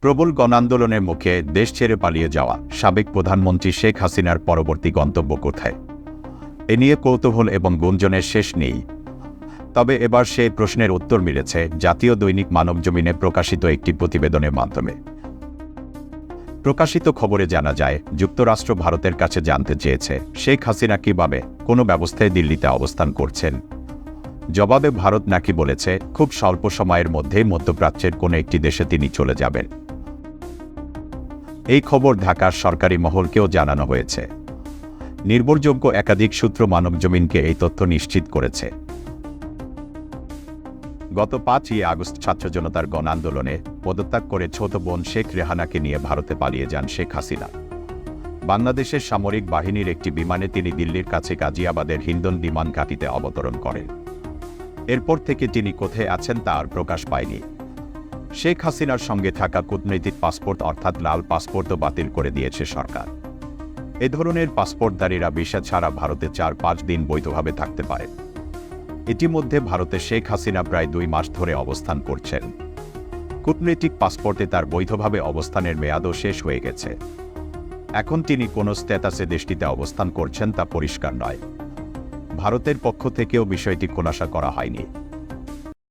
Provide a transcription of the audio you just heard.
প্রবল গণান্দোলনের মুখে দেশ ছেড়ে পালিয়ে যাওয়া সাবেক প্রধানমন্ত্রী শেখ হাসিনার পরবর্তী গন্তব্য কোথায়? এ নিয়ে কৌতূহল এবং গুঞ্জনের শেষ নেই। তবে এবার সেই প্রশ্নের উত্তর মিলেছে জাতীয় দৈনিক মানবজমিনে প্রকাশিত একটি প্রতিবেদনের মাধ্যমে। প্রকাশিত খবরে জানা যায়, যুক্তরাষ্ট্র ভারতের কাছে জানতে চেয়েছে, শেখ হাসিনা কীভাবে কোনো ব্যবস্থায় দিল্লিতে অবস্থান করছেন? জবাবে ভারত নাকি বলেছে, খুব স্বল্প সময়ের মধ্যে মধ্যপ্রাচ্যের কোনো একটি দেশে তিনি চলে যাবেন। এই খবর ঢাকার সরকারি মহলকেও জানানো হয়েছে। নির্ভরযোগ্য একাধিক সূত্র মানবজমিনকে এই তথ্য নিশ্চিত করেছে। গত পাঁচই আগস্ট ছাত্র জনতার গণ আন্দোলনে পদত্যাগ করে ছোট বোন শেখ রেহানাকে নিয়ে ভারতে পালিয়ে যান শেখ হাসিনা। বাংলাদেশের সামরিক বাহিনীর একটি বিমানে তিনি দিল্লির কাছে গাজিয়াবাদের হিন্দন বিমান ঘাঁটিতে অবতরণ করেন। এরপর থেকে তিনি কোথায় আছেন তা আর প্রকাশ পায়নি। শেখ হাসিনার সঙ্গে থাকা কূটনৈতিক পাসপোর্ট অর্থাৎ লাল পাসপোর্টও বাতিল করে দিয়েছে সরকার। এ ধরনের পাসপোর্টধারীরা ভিসা ছাড়া ভারতে চার পাঁচ দিন বৈধভাবে থাকতে পারে। ইতিমধ্যে ভারতে শেখ হাসিনা প্রায় দুই মাস ধরে অবস্থান করছেন। কূটনৈতিক পাসপোর্টে তার বৈধভাবে অবস্থানের মেয়াদও শেষ হয়ে গেছে। এখন তিনি কোনো স্ট্যাটাসে দেশটিতে অবস্থান করছেন তা পরিষ্কার নয়। ভারতের পক্ষ থেকেও বিষয়টি খোলাসা করা হয়নি।